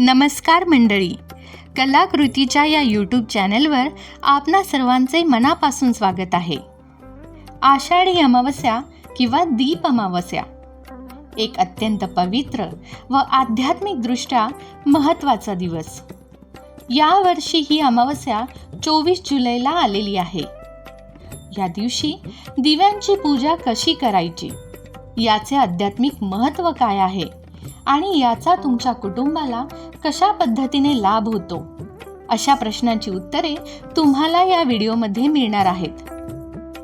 नमस्कार मंडळी. कलाकृतीच्या या यूट्यूब चॅनलवर आपणा सर्वांचे मनापासून स्वागत आहे. आषाढी अमावस्या किंवा दीप अमावस्या. एक अत्यंत पवित्र व आध्यात्मिकदृष्ट्या महत्त्वाचा दिवस. यावर्षी ही अमावस्या चोवीस जुलैला आलेली आहे. या दिवशी दिव्यांची पूजा कशी करायची? याचे आध्यात्मिक महत्त्व काय आहे? आणि याचा तुमच्या कुटुंबाला कशा पद्धतीने लाभ होतो? अशा प्रश्नांची उत्तरे तुम्हाला या व्हिडिओमध्ये मिळणार आहेत.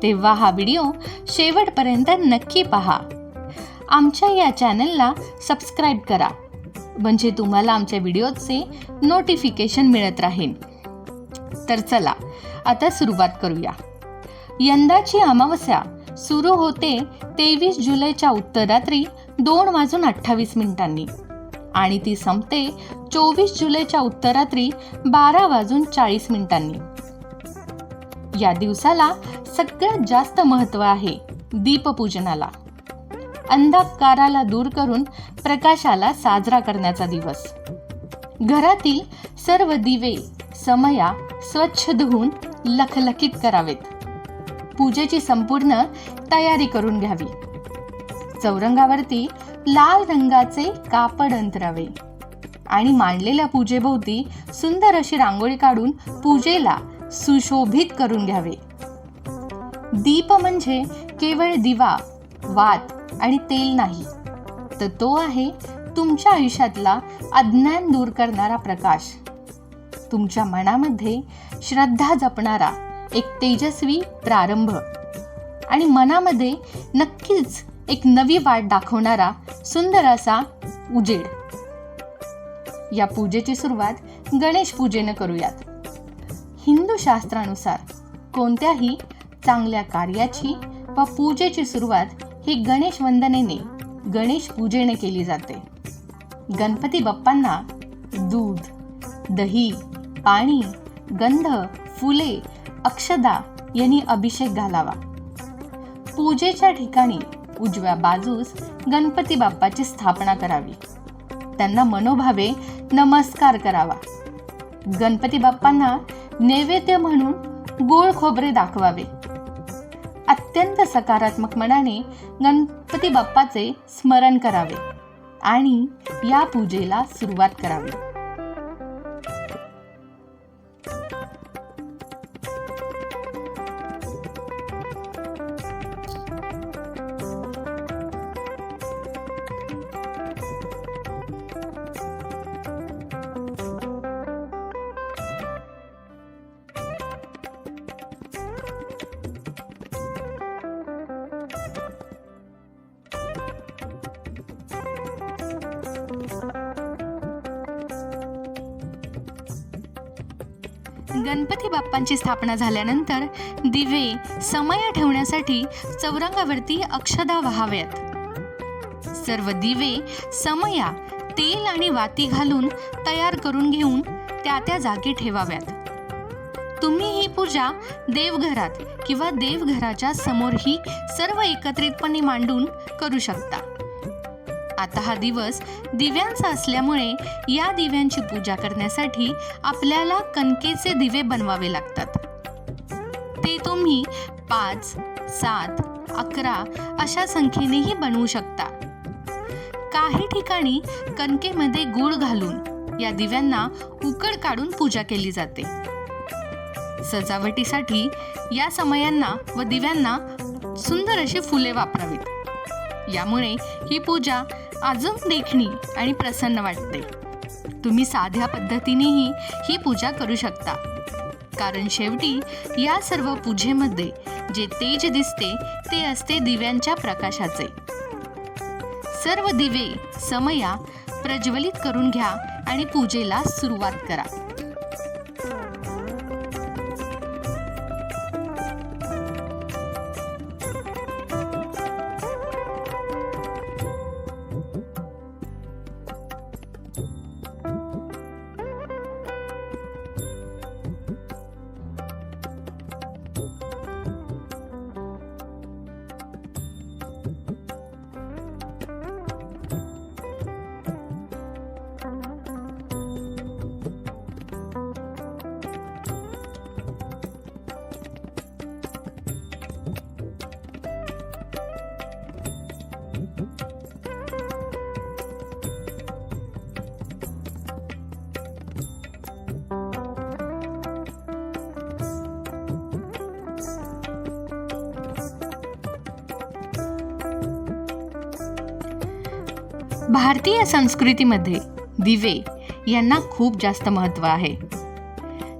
तेव्हा हा व्हिडिओ शेवटपर्यंत नक्की पहा. आमच्या या चॅनलला सबस्क्राईब करा म्हणजे तुम्हाला आमच्या व्हिडिओचे नोटिफिकेशन मिळत राहील. तर चला आता सुरुवात करूया. यंदाची अमावस्या सुरू होते तेवीस जुलैच्या उत्तरात्री दोन वाजून अठ्ठावीस मिनिटांनी. आणि ती संपते चोवीस जुलैच्या उत्तरात्री बारा वाजून चाळीस मिनिटांनी. या दिवसाला सगळ्यात जास्त महत्त्व आहे दीपपूजनाला. अंधकाराला दूर करून प्रकाशाला साजरा करण्याचा दिवस. घरातील सर्व दिवे समया स्वच्छ धुवून लखलखीत करावेत. पूजेची संपूर्ण तयारी करून घ्यावी. चौरंगावरती लाल रंगाचे कापड अंतरावे. आणि मांडलेल्या पूजेभोवती सुंदर अशी रांगोळी काढून पूजेला सुशोभित करून घ्यावे. दीप म्हणजे केवळ दिवा वात आणि तेल नाही तर तो आहे तुमच्या आयुष्यातला अज्ञान दूर करणारा प्रकाश. तुमच्या मनामध्ये श्रद्धा जपणारा एक तेजस्वी प्रारंभ. आणि मनामध्ये नक्कीच एक नवी वाट दाखवणारा सुंदर असा उजेड. या पूजेची सुरुवात गणेश पूजेनं करूयात. हिंदू शास्त्रानुसार कोणत्याही चांगल्या कार्याची व पूजेची सुरुवात ही गणेश वंदनेने गणेश पूजेने केली जाते. गणपती बाप्पांना दूध दही पाणी गंध फुले अक्षदा यांनी अभिषेक घालावा. पूजेच्या ठिकाणी उजव्या बाजूस गणपती बाप्पाची स्थापना करावी. त्यांना मनोभावे नमस्कार करावा. गणपती बाप्पांना नैवेद्य म्हणून गोळ खोबरे दाखवावे. अत्यंत सकारात्मक मनाने गणपती बाप्पाचे स्मरण करावे आणि या पूजेला सुरुवात करावी. गणपती बाप्पांची स्थापना झाल्यानंतर दिवे समया ठेवण्यासाठी चौरंगावरती अक्षदा व्हाव्यात. सर्व दिवे समया तेल आणि वाती घालून तयार करून घेऊन त्या त्या जागी ठेवाव्यात. तुम्ही ही पूजा देवघरात किंवा देवघराच्या समोरही सर्व एकत्रितपणे मांडून करू शकता. आता हा दिवस दिव्यांचा असल्यामुळे या दिव्यांची पूजा करण्यासाठी आपल्याला कणकेचे दिवे बनवावे लागतात. ते तुम्ही पाच सात अकरा अशा संख्येनेही बनवू शकता. काही ठिकाणी कणकेमध्ये गुळ घालून या दिव्यांना उकड काढून पूजा केली जाते. सजावटीसाठी या समयांना व दिव्यांना सुंदर अशी फुले वापरावीत. यामुळे ही पूजा अजून देखणी आणि प्रसन्न वाटते. तुम्ही साध्या पद्धतीनेही ही पूजा करू शकता. कारण शेवटी या सर्व पूजेमध्ये जे तेज दिसते ते असते दिव्यांच्या प्रकाशाचे. सर्व दिवे समया प्रज्वलित करून घ्या आणि पूजेला सुरुवात करा. भारतीय संस्कृतीमध्ये दिवे यांना खूप जास्त महत्त्व आहे.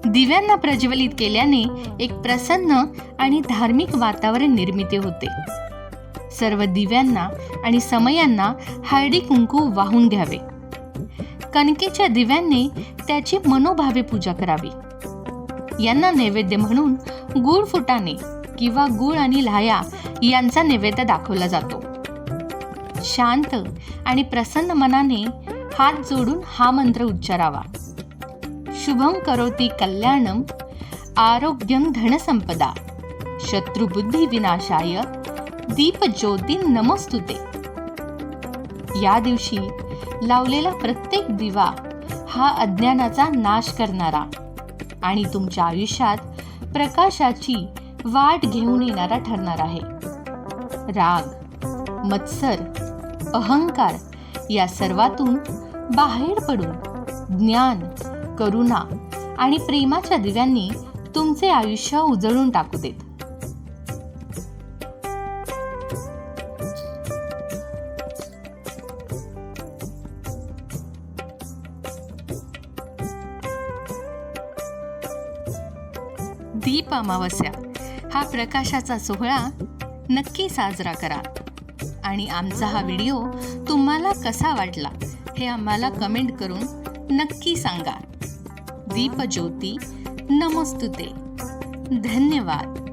दिव्यांना प्रज्वलित केल्याने एक प्रसन्न आणि धार्मिक वातावरण निर्मिती होते. सर्व दिव्यांना आणि समयांना हळदी कुंकू वाहून घ्यावे. कणकेच्या दिव्यांनी त्याची मनोभावे पूजा करावी. यांना नैवेद्य म्हणून गुळ फुटाणे किंवा गुळ आणि लाया यांचा नैवेद्य दाखवला जातो. शांत आणि प्रसन्न मनाने हात जोडून हा मंत्र उच्चारावा. शुभम करोती कल्याणम आरोग्यम धनसंपदा शत्रुबुद्धी विनाशाय दीप ज्योती नमस्तुते. या दिवशी लावलेला प्रत्येक दिवा हा अज्ञानाचा नाश करणारा आणि तुमच्या आयुष्यात प्रकाशाची वाट घेऊन येणारा ठरणार आहे. राग मत्सर अहंकार या सर्वातून बाहेर पडून ज्ञान करुणा आणि प्रेमाच्या दिव्यांनी तुमचे आयुष्य उजळून टाकू देत. दीप अमावस्या हा प्रकाशाचा सोहळा नक्की साजरा करा. आणि आमचा हा व्हिडिओ तुम्हाला कसा वाटला हे आम्हाला कमेंट करून नक्की सांगा. दीपज्योती नमस्तुते. धन्यवाद.